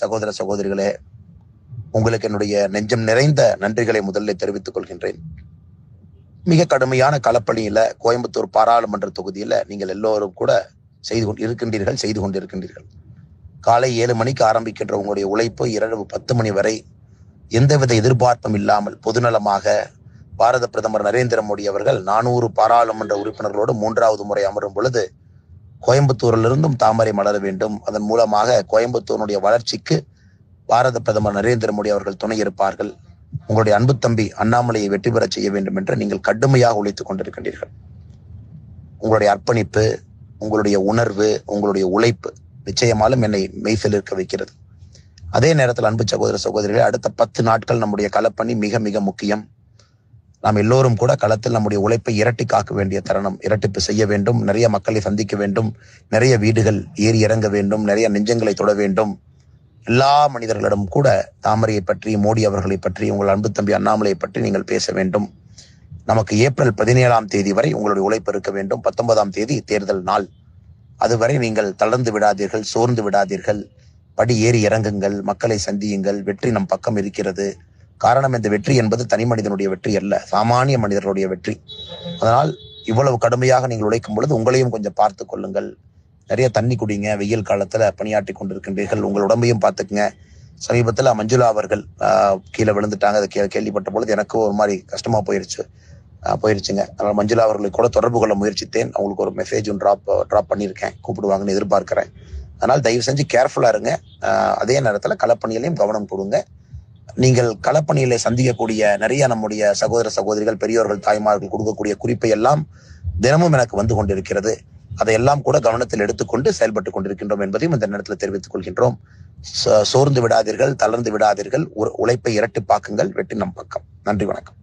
சகோதர சகோதரிகளே உங்களுக்கு என்னுடைய நெஞ்சம் நிறைந்த நன்றிகளை முதலில் தெரிவித்துக் கொள்கின்றேன். மிக கடுமையான களப்பணியில கோயம்புத்தூர் பாராளுமன்ற தொகுதியில நீங்கள் எல்லோரும் கூட செய்து கொண்டு இருக்கின்றீர்கள் செய்து கொண்டிருக்கின்றீர்கள். காலை ஏழு மணிக்கு ஆரம்பிக்கின்ற உங்களுடைய உழைப்பு இரவு பத்து மணி வரை எந்தவித எதிர்பார்ப்பும் இல்லாமல் பொதுநலமாக பாரத பிரதமர் நரேந்திர மோடி அவர்கள் நானூறு பாராளுமன்ற உறுப்பினர்களோடு மூன்றாவது முறை அமரும் பொழுது கோயம்புத்தூரிலிருந்தும் தாமரை மலர வேண்டும். அதன் மூலமாக கோயம்புத்தூருடைய வளர்ச்சிக்கு பாரத பிரதமர் நரேந்திர மோடி அவர்கள் துணை இருப்பார்கள். உங்களுடைய அன்பு தம்பி அண்ணாமலையை வெற்றி பெறச் செய்ய வேண்டும் என்று நீங்கள் கடுமையாக உழைத்துக் கொண்டிருக்கின்றீர்கள். உங்களுடைய அர்ப்பணிப்பு உங்களுடைய உணர்வு உங்களுடைய உழைப்பு நிச்சயமாலும் என்னை மெய்சிலிருக்க வைக்கிறது. அதே நேரத்தில் அன்பு சகோதர சகோதரிகளே அடுத்த பத்து நாட்கள் நம்முடைய களப்பணி மிக மிக முக்கியம். நாம் எல்லோரும் கூட களத்தில் நம்முடைய உழைப்பை இரட்டி காக்க வேண்டிய தருணம் இரட்டிப்பு செய்ய வேண்டும் நிறைய மக்களை சந்திக்க வேண்டும் நிறைய வீடுகள் ஏறி இறங்க வேண்டும் நிறைய நெஞ்சங்களை தொட வேண்டும். எல்லா மனிதர்களிடம் கூட தாமரையை பற்றி மோடி அவர்களை பற்றி உங்கள் அன்பு தம்பி அண்ணாமலையை பற்றி நீங்கள் பேச வேண்டும். நமக்கு ஏப்ரல் பதினேழாம் தேதி வரை உங்களுடைய உழைப்பு இருக்க வேண்டும். பத்தொன்பதாம் தேதி தேர்தல் நாள். அதுவரை நீங்கள் தளர்ந்து விடாதீர்கள் சோர்ந்து விடாதீர்கள். படி ஏறி இறங்குங்கள் மக்களை சந்தியுங்கள் வெற்றி நம் பக்கம் இருக்கிறது. காரணம் இந்த வெற்றி என்பது தனி மனிதனுடைய வெற்றி அல்ல சாமானிய மனிதர்களுடைய வெற்றி. அதனால் இவ்வளவு கடுமையாக நீங்கள் உழைக்கும் பொழுது உங்களையும் கொஞ்சம் பார்த்து கொள்ளுங்கள். நிறைய தண்ணி குடிங்க வெயில் காலத்துல பணியாற்றி கொண்டிருக்கின்றீர்கள் உங்கள் உடம்பையும் பார்த்துக்குங்க. சமீபத்துல மஞ்சுளா அவர்கள் கீழே விழுந்துட்டாங்க அதை கே- கேள்விப்பட்ட பொழுது எனக்கு ஒரு மாதிரி கஷ்டமா போயிருச்சு. போயிருச்சுங்க. அதனால் மஞ்சுளா அவர்களை கூட தொடர்பு கொள்ள முயற்சித்தேன். அவங்களுக்கு ஒரு மெசேஜும் ட்ராப் ட்ராப் பண்ணியிருக்கேன். கூப்பிடுவாங்கன்னு எதிர்பார்க்கிறேன். அதனால் தயவு செஞ்சு கேர்ஃபுல்லாக இருங்க. அதே நேரத்தில் களப்பணியிலையும் கவனம் கொடுங்க. நீங்கள் களப்பணியில சந்திக்கக்கூடிய நிறைய நம்முடைய சகோதர சகோதரிகள் பெரியோர்கள் தாய்மார்கள் கொடுக்கக்கூடிய குறிப்பை எல்லாம் தினமும் எனக்கு வந்து கொண்டிருக்கிறது. அதையெல்லாம் கூட கவனத்தில் எடுத்துக்கொண்டு செயல்பட்டு கொண்டிருக்கின்றோம் என்பதையும் இந்த நேரத்தில் தெரிவித்துக் கொள்கின்றோம். சோ- சோர்ந்து விடாதீர்கள் தளர்ந்து விடாதீர்கள் உழைப்பை உழைப்பை இரட்டிப்பாக்குங்கள் வெட்டி நம் பக்கம். நன்றி வணக்கம்.